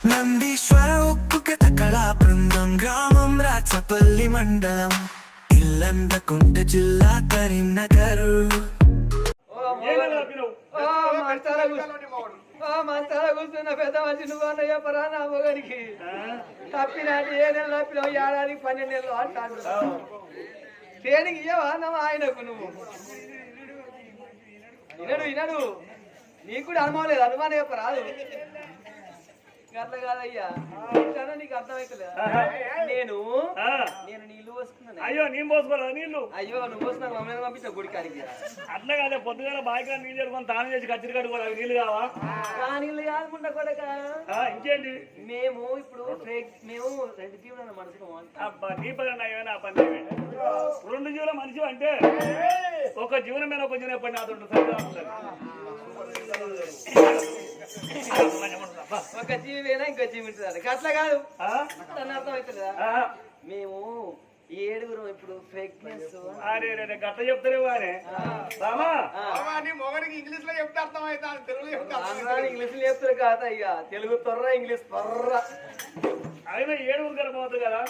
నందీశ్వర ఉక్కు కళా బృందం గ్రామం రాచపల్లి మండలం ఇల్లందకుంట జిల్లా కరీంనగర్ కూర్చున్న పెద్ద మనిషి నువ్వన్నయ్య పరానా చెప్పరా తప్పినాటి ఏ నెల తప్పినావు ఏడాదికి పన్నెండు నెలలు అంటాడు దేనికి ఇయ్యవా అన్నమా ఆయనకు నువ్వు వినడు వినడు నీకు కూడా అనుమానం లేదు. అనుమానం చెప్పరాదు. అట్లా కాదయ్యా. నీకు అర్థమవుతలేదా నేను నేను నీళ్ళు పోసుకున్నాను. అయ్యో నేను పోసుకోరా? నీళ్ళు? అయ్యో నువ్వు పోసిన మమ్మల్ని పంపించిన గుడి కాడికి. అట్లా కాదే పొద్దుగాల బాయిగా నీళ్ళు ఎడుకొని తాను చేసి కచ్చిరి కట్టుకోవాలి. నీళ్ళు కావా? ఆ నీళ్ళు కాదుకుంటా కొడక. ఆ, ఇంకేంటి? మేము ఇప్పుడు మేము రెండు జీవనాలు మనసుకు అబ్బా నీ పని ఏమైనా ఆ పని. రెండు జీవుల మనిషి అంటే ఒక జీవనం మీద ఒక జీవనం పని నాతో ఉంటుంది. ఒక జీవి వేనా ఇంకో జీవి ఉంటుంది అట్లా కాదు. అర్థం అవుతుందా ఆ? మేము ఈ ఏడుగురు ఇప్పుడు ఫ్రెగ్నెన్స్ అరే రే రే, గట్ల చెప్తారేమో అని రామా? ఇంగ్లీష్లో చెప్తారు కాదా ఇక? తెలుగు తొర్ర ఇంగ్లీష్ తొర్ర అయినా ఏడుగురు గారు పోతుంది కదా?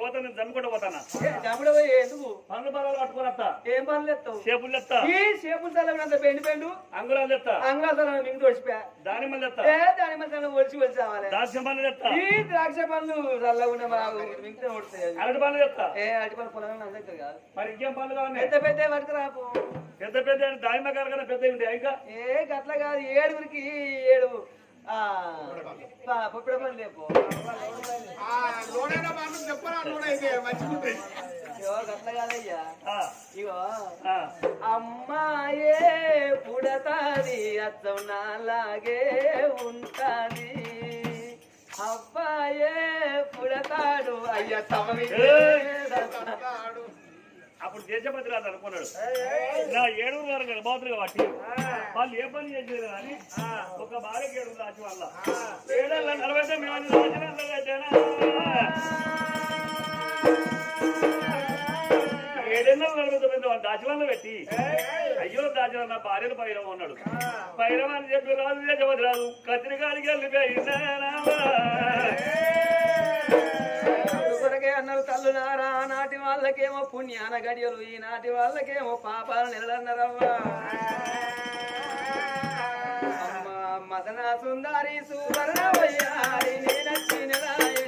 పోతా నేను జమ్ముకుంటూ పోతానా? తమ్ముడు పోయి ఎందుకు? పనులు పనులు పట్టుకొని వస్తా. ఏం పనులు ఎత్తావు? చేపులు తెస్తా ఈ చేపుల తల బెండి బెండు అంగురాలు తెస్తా అంగుళాల మింగి తోడిచిపోయా దానిమ్మలు తెస్తా ఏ దాని మధ్య ఒలిచి ఒలిచి రావాలి. దాల్చిన పనులు ఈ ద్రాక్ష పండ్లు చల్లగా మాకు మింగితే కొడుతాయి అవి. అరటి పనులు తెస్తా ఏ అటుపల్లి పొలంలో అందరికీ కాదు మరి ఇంకేం పనులు కావాలి? పెద్ద పెద్ద పట్టుకు రాపు. పెద్ద పెద్ద దానిమ్మ కన్నా పెద్ద ఉంటాయి ఇంకా? ఏ గట్ల కాదు. ఏడుగురికి ఏడు పొప్పిడ పని లేపు. ఇగో గట్ల కాదయ్యా. ఆ, ఇగో ఆ. అమ్మాయే పుడతాది అచ్చం నాలాగే ఉంటాది. అబ్బాయే పుడతాడు అయ్య తమవి అప్పుడు దేశపతి రాదు అనుకున్నాడు నా ఏడుగురు గారు గర్భవతులు కాబట్టి వాళ్ళు ఏ పని చేసేది కానీ ఒక భార్యకి ఏడుగురు రాసి వల్ల ఏడేళ్ళ నలభై? ఏడేళ్ళ నలభై తొమ్మిది వాళ్ళు పెట్టి. అయ్యో దాచిన నా భార్యను పైరం ఉన్నాడు. పైరం అని చెప్పి రాజు దేశపతి రాదు కొరకే అన్నారు తల్లులారా నాటి వాళ్ళకేమో పుణ్యాన గడియలు ఈనాటి వాళ్ళకేమో పాపాలు నిలదన్నారవ్వా మదనా మదన సుందరి సువర్ణ వయ్యారి నేనచ్చిన రాయి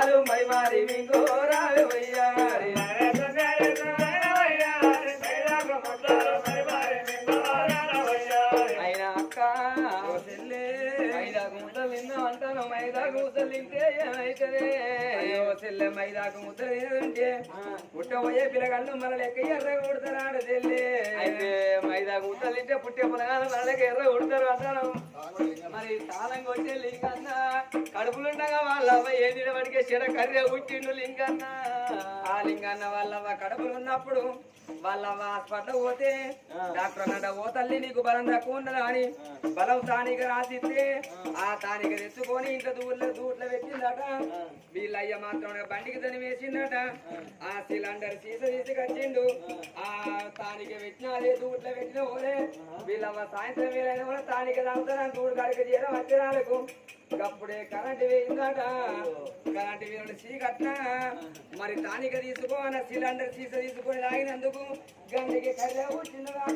మైదాకు ముత్తాలు మైమారి మింగో రావే మైదాకు ముద్దలు ఉంటే పుట్టబోయే పిల్లగాళ్ళు మన లెక్క ఎర్ర కొడతారాడు తెల్లి. అయితే మైదాకు ముద్దలు తింటే పుట్టే పిల్లగాళ్ళు మన లెక్క ఎర్ర కొడతారు అంటారు మరి తాళం కొట్టే లింగన్న కడుపులుండగా వాళ్ళ అవ్వ ఏది వాడికి చెడ కర్రె పుట్టిండు లింగన్న. ఆ లింగన్న వాళ్ళ అవ్వ కడుపులు ఉన్నప్పుడు వాళ్ళ హాస్పిటల్ పోతే డాక్టర్ అన్నట ఓ తల్లి నీకు బలం తక్కువ ఉండదు అని బలం తానిక రాసిస్తే ఆ తానిక తెచ్చుకొని ఇంత దూర్లో దూట్లో పెట్టిందట. వీళ్ళయ్య మాత్రం బండి బండికి తని వేసిందట ఆ సిలిండర్ సీస తీసుకొచ్చిండు ఆ తానికి పెట్టినా అదే దూట్లో పెట్టినా ఓలే. వీళ్ళమ్మ సాయంత్రం వేలైనా కూడా తానికి తాగుతారని దూడు కాడికి చేయడం వచ్చినాలకు అప్పుడే కరెంట్ వేయిందట. కరెంట్ వేయడం కట్టినా. మరి తానిక తీసుకో అన్న సిలిండర్ సీస తీసుకొని తాగినందుకు గండికి కర్ర చిన్నగా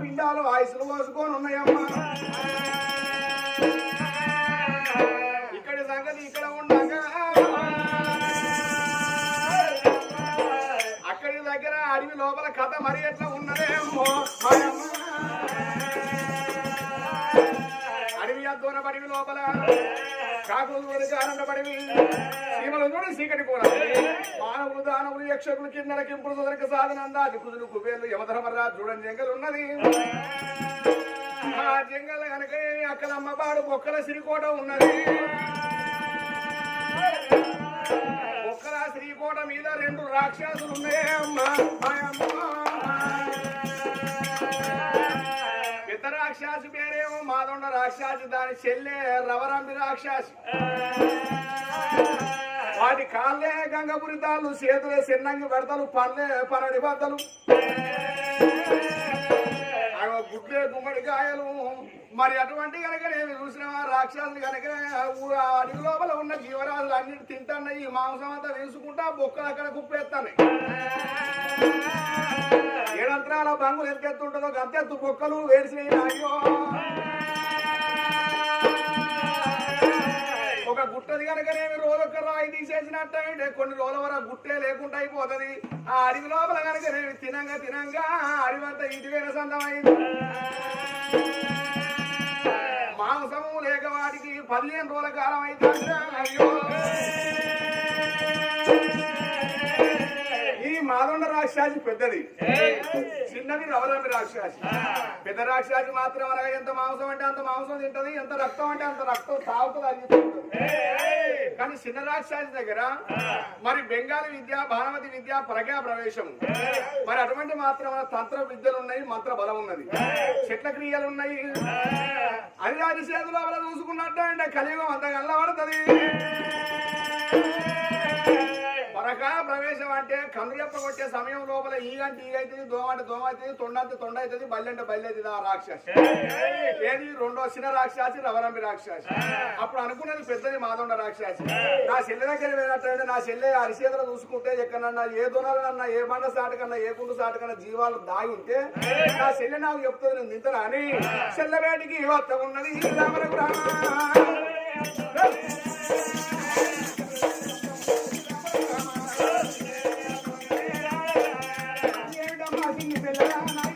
పిండాలు ఆయుసులు పోసుకొని ఉన్నాయమ్మా. ఇక్కడి సంగతి ఇక్కడ ఉండగా అక్కడి దగ్గర అడవి లోపల కథ మరి ఎట్లా ఉన్నదేమో. మాయమ్మ. అడవి లోపల. కాకులు కారండ పడివి సీమలు చూడు సీకటి కూర మానవులు దానవులు యక్షకులు కింద కింపులు సుదరికి సాధన అందాది కుదులు కుబేలు యమధర్మరాజు చూడని జంగలు ఉన్నది. ఆ జంగల్ కనుక అక్కడ అమ్మబాడు బొక్కల సిరికోట ఉన్నది. బొక్కల శ్రీకోట మీద రెండు రాక్షసులు ఉన్నాయమ్మా పెద్ద రాక్షసు పేరేమో మాదొండ రాక్షసి దాని చెల్లె రవరంబి రాక్షసి. వాటి కాళ్ళే గంగపురి సేతులే చేతులే చిన్నంగి పెడతలు పళ్ళే పనడి బద్దలు. ఆమె గుడ్లే గుమ్మడికాయలు మరి అటువంటి కనుక నేను చూసిన రాక్షసులు కనుక అడుగు లోపల ఉన్న జీవరాశులు అన్నిటి తింటాన్నాయి. ఈ మాంసం అంతా వేసుకుంటా బొక్కలు అక్కడ కుప్పేస్తాను ఏడంతరాల బంగులు ఎంతెత్తుంటుందో గంతెత్తు బొక్కలు వేడిసినాయి నాయో ఒక గుట్టది కనుక నేను రోజొక్క రాయి తీసేసినట్టంటే కొన్ని రోజుల వరకు గుట్టే లేకుండా అయిపోతుంది. ఆ అడవి లోపల కనుకనేమి తినంగా తినంగా అడవంతా ఇటువైన సందమైంది. మాంసము లేక వాటికి పదిహేను రోజుల కాలం అయితే అయ్యో! రాక్షసి పెద్దది. చిన్నది రవరంబి రాక్షసి. పెద్ద రాక్షసి మాత్రం అనగా ఎంత మాంసం అంటే అంత మాంసం తింటది ఎంత రక్తం అంటే అంత రక్తం తాగుతుంది అని. కానీ చిన్న రాక్షసి దగ్గర మరి బెంగాలీ విద్య భారమతి విద్య ప్రజ్ఞా ప్రవేశం మరి అటువంటి మాత్రం తంత్ర విద్యలు ఉన్నాయి మంత్ర బలం ఉన్నది. చెట్ల క్రియలు ఉన్నాయి. అది రాజు చేతుల చూసుకున్నట్టు అంటే కలియుగం అంత పరక ప్రవేశం అంటే కనురెప్ప కొట్టే సమయం లోపల ఈగంటే ఈగ అవుతుంది దోమ అంటే దోమ అవుతుంది తొండ అంటే తొండ అవుతుంది బల్లి అంటే బల్లి అవుతుంది ఆ రాక్షసి. ఏది? రెండో చిన్న రాక్షసి రవరంబి రాక్షసి. అప్పుడు అనుకున్నది పెద్దది మాదొండ రాక్షసి. నా చెల్లె దగ్గర పోయినట్టంటే నా చెల్లె అరిసేతలు చూసుకుంటే ఎక్కడన్నా ఏ దొనలన్నా ఏ బండ సాటు కన్నా ఏ కుండు సాటు కన్నా జీవాలు దాగి ఉంటే నా చెల్లె నాకు చెప్తుంది నేను తింటనా అని? చెల్లెవేటికి వత్త ఉన్నది రామరకు ఏమిటమ్మా సింగి పిల్లలా,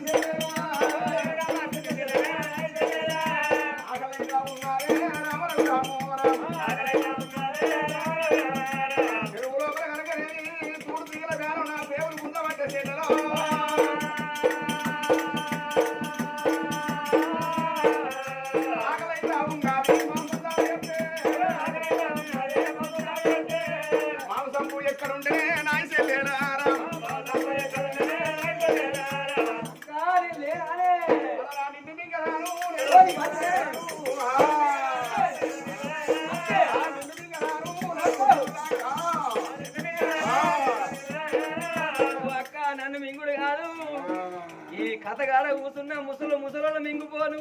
కథగాడ కూర్చున్న ముసలు ముసలు మింగిపోను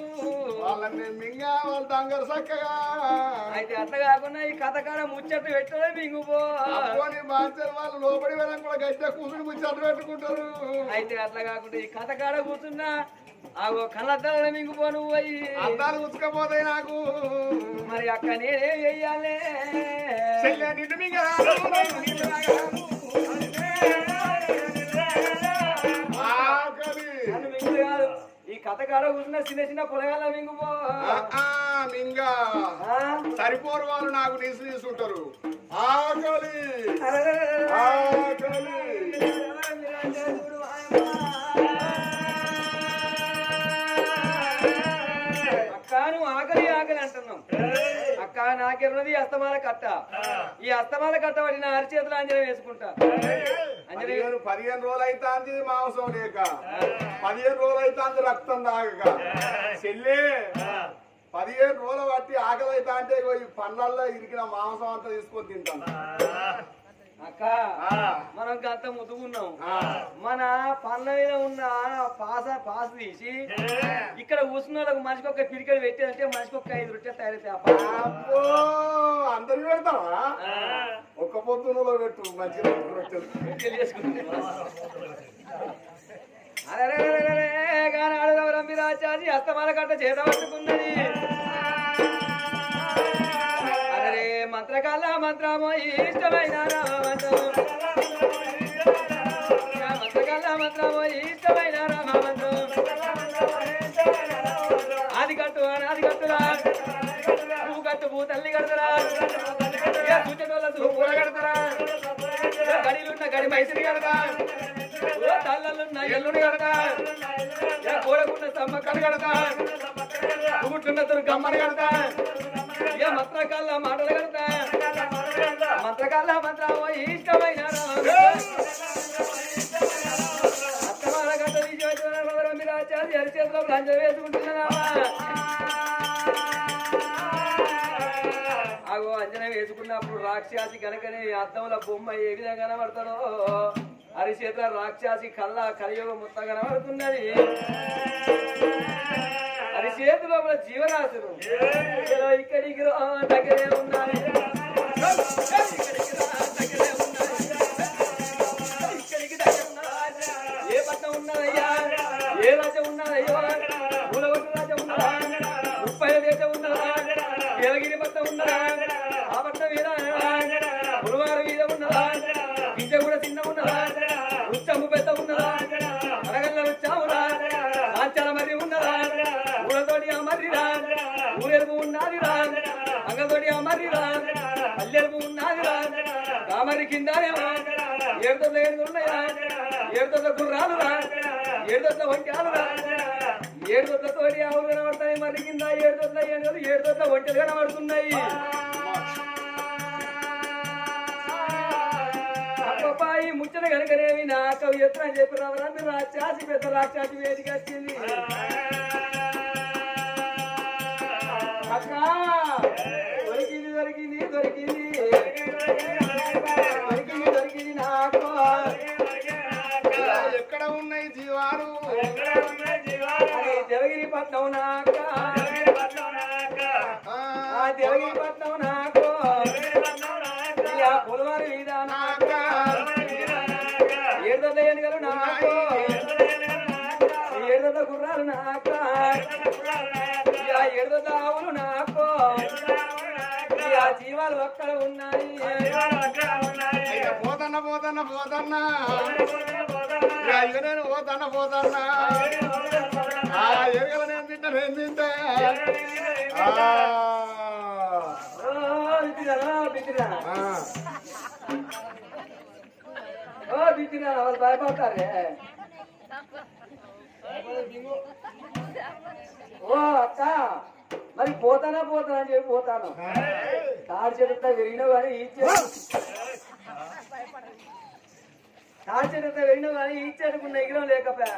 వాళ్ళని మింగా వాళ్ళ దంగరు చక్కగా అయితే అట్లా కాకుండా ఈ కథగాడ ముచ్చట పెట్టలే మింగిపో. మాస్టర్ వాళ్ళు లోపడి వెళ్ళం కూడా గడ్డ కూతురు ముచ్చట పెట్టుకుంటారు. అయితే అట్లా కాకుండా ఈ కథగాడ కూర్చున్నా ఆ కళ్ళద్దాల మింగిపోను పోయి అద్దాలు ఉతకపోతాయి నాకు. మరి అక్క నేనేం చెయ్యాలి నిన్ను మింగా కథగాడ కూర్చున్న చిన్న చిన్న పొలగాల మింగిపో మింగా? సరిపోరు వాళ్ళు నాకు నీసు తీసుకుంటారు ఆకలి. ఆకలి నాకెన్నది అస్తమాల కట్ట. ఈ అస్తమాల కట్ట వాటి నా అరిచేతులు అంజనం వేసుకుంటా. అంజనం పదిహేను పదిహేను రోజులు అయితే మాంసం లేక పదిహేను రోజులు అయితే రక్తం తాగక చెల్లి పదిహేను రోజులు బట్టి ఆకలి అయితే అంటే ఈ పండ్లల్లో ఇరికిన మాంసం అంతా తీసుకొని తింటాను. అక్క ఆ, మనం గంత ముదుగున్నాం. మన పండ్ల మీద ఉన్న పాస పాస తీసి ఇక్కడ కూర్చున్న వాళ్ళకి మనిషికి ఒక పిరికెడు పెట్టేదంటే మనిషికి ఒక ఐదు రొట్టెలు. అబ్బో అందరికి పెడతావా ఒక్క పొద్దునలో పెట్టు మంచిగా రొట్టెలు. రొట్టెలు చేసుకుంటాం. అరెరెరెరెరె, గాని ఆడదవరం మీద ఆచారి అస్తమాల కట్ట చేత పట్టుకున్నది అరే మంత్రకాల మంత్రమో ఇష్టమైన రామమంత్రం మంత్రకాల మంత్రమో ఇష్టమైన రామమంత్రం అది కట్టు అది కట్టురా పువ్వు కట్టు పూ తల్లి కడతరా. సూచనల సూపుల కడతరా గడిలున్న గడి మైసిరి కడతా. ఓ తల్లలున్న ఎల్లుని కడతా. కోడకున్న సమ్మక్కని కడతా. పువ్వుట్టున్న తురు గమ్మని కడతా. మంత్రకాల మాటలు కడతా మంత్రకాల మంత్రమో ఇష్టమైన అత్తమాల గడ్డ వేసుకుంటున్నావా? అగో అంజన వేసుకున్నప్పుడు రాక్షసి కనుకనే అద్దంలో బొమ్మ ఏ విధంగా కనబడతాడో అరిచేత రాక్షసి కళ్ళ కలియుగ ముత్త కనబడుతున్నది. అరిచేతి లోపల జీవరాశులు. రా దగ్గరే ఉన్నాయి కింద ఏడు కింద ఏడుదొడ్ల ఏడుదొడ్ల ఏడుదొడ్ల కనబడుతున్నాయి అబ్బాయి ముచ్చట కనుకనేవి నా ఎత్తున అని చెప్పి రావడానికి రాక్షసి పెద్ద రాక్షసి వేదిక వచ్చింది. అక్క దొరికింది దొరికింది దొరికింది. దొరికింది దొరికింది నాకు. ఎక్కడ ఉన్నాయి జీవాలు? దేవగిరి పట్నం నాక? పట్నం నాకు? ఇక పులవారి వీధ నాక? ఏడుదొడ్ల ఏనుగలు నాకు? గుర్రాలు నాక? ఇక ఏడుదొడ్ల ఆవులు నాకు? ఇక జీవాలు అక్కడ ఉన్నాయి. పోతన్న పోతన్న పోతన్న. ఇక నేను పోతన్న. పోతన్న ఆ ఎరగల నేను తింటా నేను తింటా. ఆ, ఓ ఆ. బిడ్డిరా వాళ్ళు భయపడతారే. ఓ అక్క. మరి పోతానా పోతానా అని చెప్పి పోతాను. తాడి చెట్టు విరిగినావు కానీ ఈ తాడి చెట్టు విరిగినావు కానీ ఈ చెట్టుకున్న ఎగిరం లేకపోయా?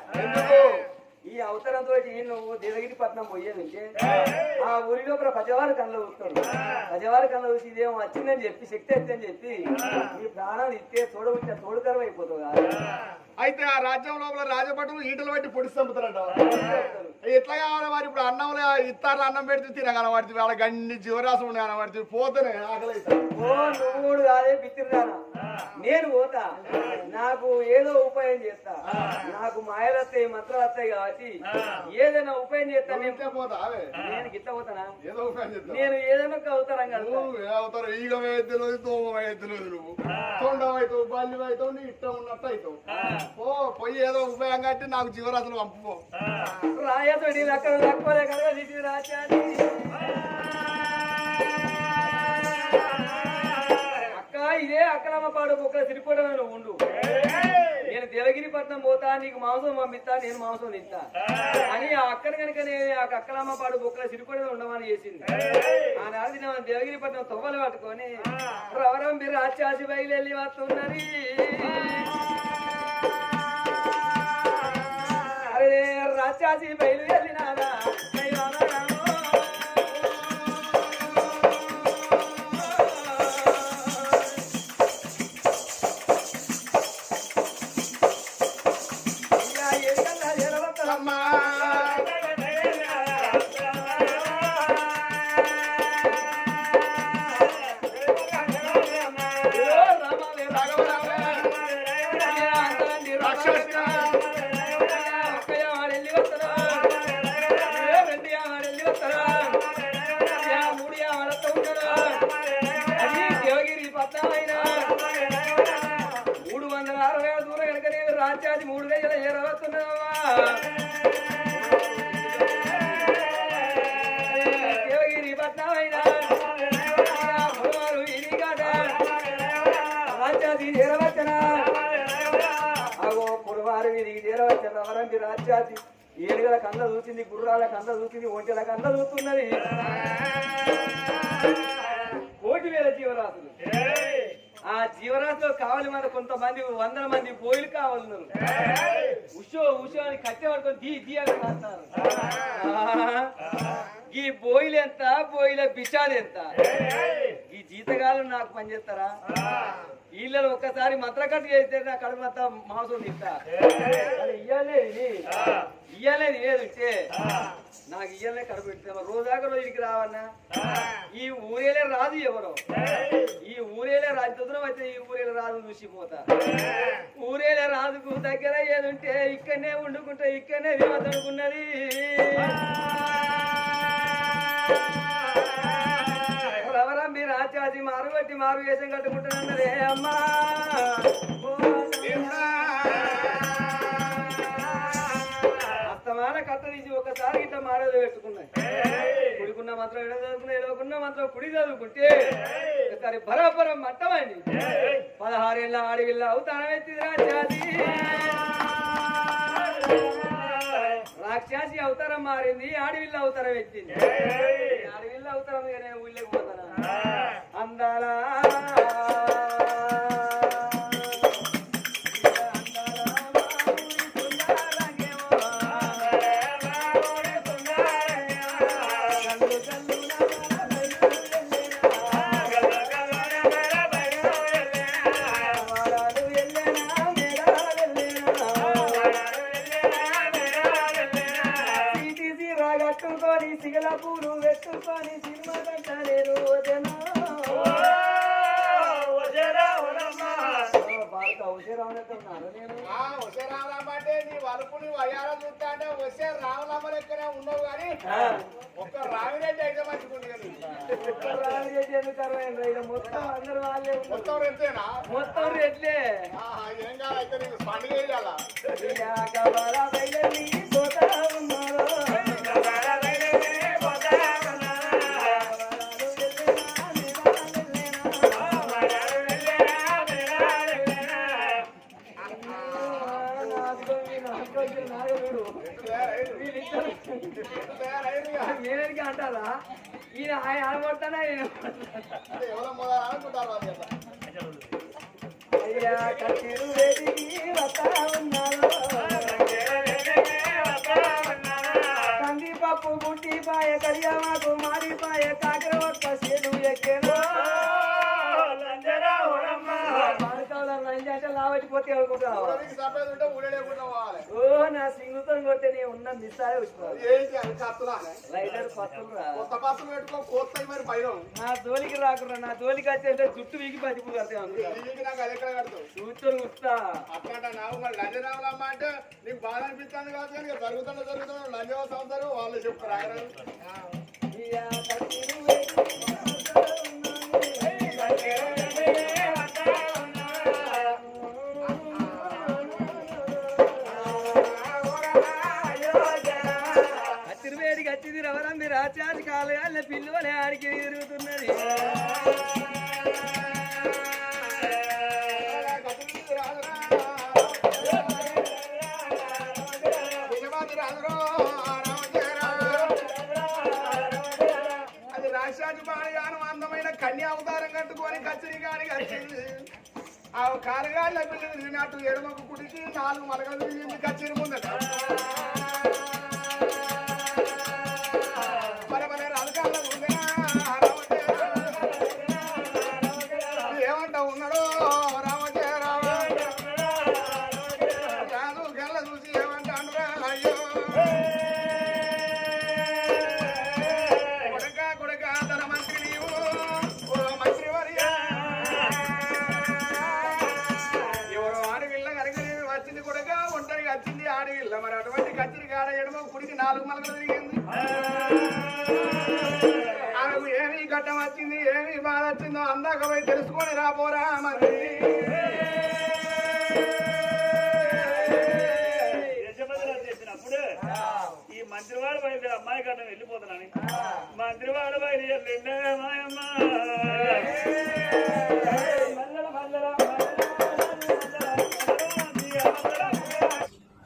ఈ అవసరంతో నువ్వు దేవగిరి పట్నం పోయేదంటే ఆ ఊరి లోపల పజవారి కళ్ళు చూస్తాడు. పజవారి కళ్ళు చూసి ఇదేమో వచ్చిందని చెప్పి శక్తి వచ్చిందని చెప్పి నీ ప్రాణాలు ఇస్తే తోడు ఉంటే తోడు కరువు అయిపోతావు కదా అయితే ఆ రాజ్యం లోపల రాజభటులు ఈటలు పట్టి పొడిచి చంపుతారంట. ఎట్లా కావాలి మరి? ఇప్పుడు అన్నంలో ఇస్తారు అన్నం పెడితే తినగలవాడితే వాళ్ళ గన్ని జీవరాశం ఉన్నాయి కనబడితే పోతేనే ఆకలి కాదే నేను పోతా. నాకు ఏదో ఉపాయం చేస్తా. నాకు మాయలు వస్తాయి మంత్రాలు వస్తాయి కాబట్టి ఏదైనా ఉపాయం చేస్తా నేను. గిట్ల పోతానా? నేను ఏదైనా ఒక అవతారం ఏ అవుతారు? ఈగ వేయద్దులేదు తోమ వేయద్దులేదు నువ్వు. తొండం అవుతావు బల్లి అవుతావు నీ ఇష్టం ఉన్నట్టు అవుతావు ఓ పోయి ఏదో ఉపయోగం కట్టి నాకు జీవరాశులు పంపుకో. రాయతోడి అక్కడ తక్కువలే కదా ఇది ఇదే అక్కలమ్మ పాడు ఒక్క సిరిపడమైన ఉండు. నేను దేవగిరిపట్నం పోతా నీకు మాంసం పంపిస్తా నేను మాంసం తింటా. అని ఆ అక్కని కనుక నేను ఆ అక్కలమ్మ పాడు బొక్కల సిరిపడ ఉండమని చేసింది. ఆ నేను దేవగిరి పట్నం తొవ్వలు పట్టుకొని రవరం మీరు ఆచాసి బయలు వస్తున్నది. అరే రాచాసి బయలు వెళ్ళినారా అరవై దూరం కనుక నేను రాజ్యాది మూడు వేల ఇరవస్తున్నావా దేవగిరి పట్నమైనా అయినా రాజ్యాది అగో ఇది చేరవచ్చన వరంగి రాజ్యాది. ఏడుగల కంద చూసింది గుర్రాల కంద చూసింది ఒంటెల కంద చూస్తున్నది కోటి వేల జీవరాశులు. ఆ జీవరాశిలో కావాలి మన కొంతమంది వందల మంది బోయిలు కావాలి ఉషో ఉషో అని కట్టె పడుకొని దీ దీ అని కాస్తారు. ఈ బోయిలు ఎంత? బోయిల బిషాలు ఎంత? ఈ జీతగాలు నాకు పనిచేస్తారా వీళ్ళని ఒక్కసారి మంత్రకట్టు చేస్తే నా కడుపు అంతా మాంసం తింటా. ఇయ్యాలేదు ఇయ్యాలేదు ఏదంటే నాకు ఇయ్యాలే కడుపు పెడితే రోజాక రోజు ఇడికి రావన్నా? ఈ ఊరేలే రాదు ఎవరో. ఈ ఊరేలే రాజు దుద్రం అయితే ఈ ఊరేలే రాదు చూసిపోతా. ఊరేలే రాజుకు దగ్గర ఏదుంటే ఇక్కడనే వండుకుంటా ఇక్కడనే విమతనుకున్నది ఎవరెవరా మీరు ఆచాచి మారు బట్టి మారు వేషం కట్టుకుంటున్నదే. అమ్మా అస్తమాన కథ తీసి ఒకసారి ఇట్లా మారేది పెట్టుకున్నాయి. కుడికున్న మాత్రం ఎడ చదువుకున్నా ఎడవకున్న మాత్రం కుడి చదువుకుంటే ఒకసారి బరాబరం మట్టమండి పదహారేళ్ళ ఆడవిల్ల అవుతానం ఎత్తిది రాజాది రాక్షసి అవతారం మారింది ఆడవిల్ల అవతారం ఎత్తింది ఆడవిల్ల అవతారం ఊళ్ళకి పోతాను? అందాలా నీ వలుపు నీ వయ్యారం చూస్తా అంటే వసే రామరామ లెక్కనే ఉన్నావు కానీ ఒక్క రామిరెడ్డి అయితే మంచిగుంది కదా. చేసి ఎందుకు మొత్తం అందరూ వాళ్ళే. మొత్తం రెండేనా మొత్తం రెడ్లే ఏం కాదైతే నీకు? పండుగ వేయాలా నేనేదికి అంటారా ఈయన ఆయన ఆడబడతానా ఈయన అయ్యా వస్తా కందిపప్పు గుట్టి పాయ మాడిపాయ కాకర రైడర్ పత్తులు రా కొత్త పత్తులు పెట్టుకో కోస్తాయి మరి పైన. నా జోలికి రాకురా నా జోలికి వచ్చేస్తే జుట్టు ఎక్కడ కడతావు కూర్చొని కూర్చుతా అట్లా నాకు మరి లంజరాములమ్మ అంటే నీకు బాధ అనిపిస్తుంది కాదు కానీ ఇక జరుగుతున్న జరుగుతున్న లంజవ సంవత్సరం వాళ్ళు చెప్తారు. ఆచారి కాలయాల పిల్లవలే ఆడికి తిరుగుతున్నది అది రాశాజు బాణయానం అందమైన కన్యా అవతారం కట్టుకొని కచ్చరి కాని కచ్చింది ఆ కారగాళ్ళ పిల్లలు తిరిగినట్టు ఎడమకు కుడికి నాలుగు మలగలు తిరిగింది కచ్చేరి ముందట. వచ్చింది ఆడవిల్ల మరి అటువంటి కత్తిరి కాడ ఎడమ కుడికి నాలుగు మలకలు తిరిగింది. ఆమెకు ఏమి ఘట్టం వచ్చింది ఏమి బాధ వచ్చిందో అందాక పోయి తెలుసుకొని రాపోరా మరి. ఈ మంత్రివాడు బయలుదేరి అమ్మాయి కన్నా వెళ్ళిపోతున్నాను. మంత్రివాడు బయలుదేరి మాయమ్మ